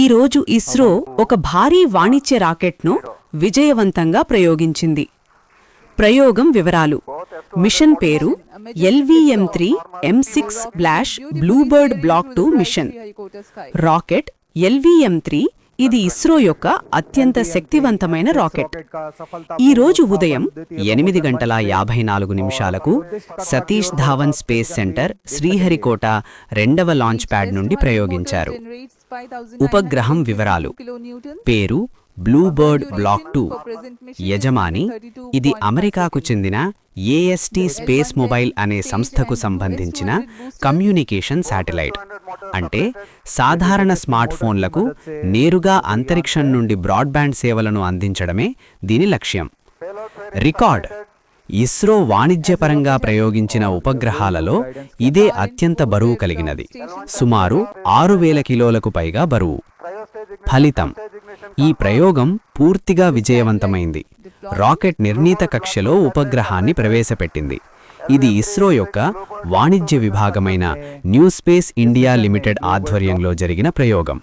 ఈరోజు ఇస్రో ఒక భారీ వాణిజ్య రాకెట్ను విజయవంతంగా ప్రయోగించింది. ప్రయోగం వివరాలు. మిషన్ పేరు L V M three M six బ్లాష్ Bluebird block two mission. Rocket L V M three ఇది ఇస్రో యొక్క అత్యంత శక్తివంతమైన రాకెట్. ఈ రోజు ఉదయం ఎనిమిది గంటల యాభై నాలుగు నిమిషాలకు సతీష్ ధావన్ స్పేస్ సెంటర్ శ్రీహరికోట రెండవ లాంచ్ ప్యాడ్ నుండి ప్రయోగించారు. ఉపగ్రహం వివరాలు. పేరు బ్లూబర్డ్ బ్లాక్ టూ యజమాని ఇది అమెరికాకు చెందిన ఏఎస్టీ స్పేస్ మొబైల్ అనే సంస్థకు సంబంధించిన కమ్యూనికేషన్ శాటిలైట్ అంటే సాధారణ స్మార్ట్ ఫోన్లకు నేరుగా అంతరిక్షం నుండి బ్రాడ్బ్యాండ్ సేవలను అందించడమే దీని లక్ష్యం. రికార్డ్ ఇస్రో వాణిజ్యపరంగా ప్రయోగించిన ఉపగ్రహాలలో ఇదే అత్యంత బరువు కలిగినది. సుమారు ఆరు వేల కిలోలకు పైగా బరువు. ఫలితం ఈ ప్రయోగం పూర్తిగా విజయవంతమైంది. రాకెట్ నిర్ణీత కక్షలో ఉపగ్రహాన్ని ప్రవేశపెట్టింది. ఇది ఇస్రో యొక్క వాణిజ్య విభాగమైన న్యూ స్పేస్ ఇండియా లిమిటెడ్ ఆధ్వర్యంలో జరిగిన ప్రయోగం.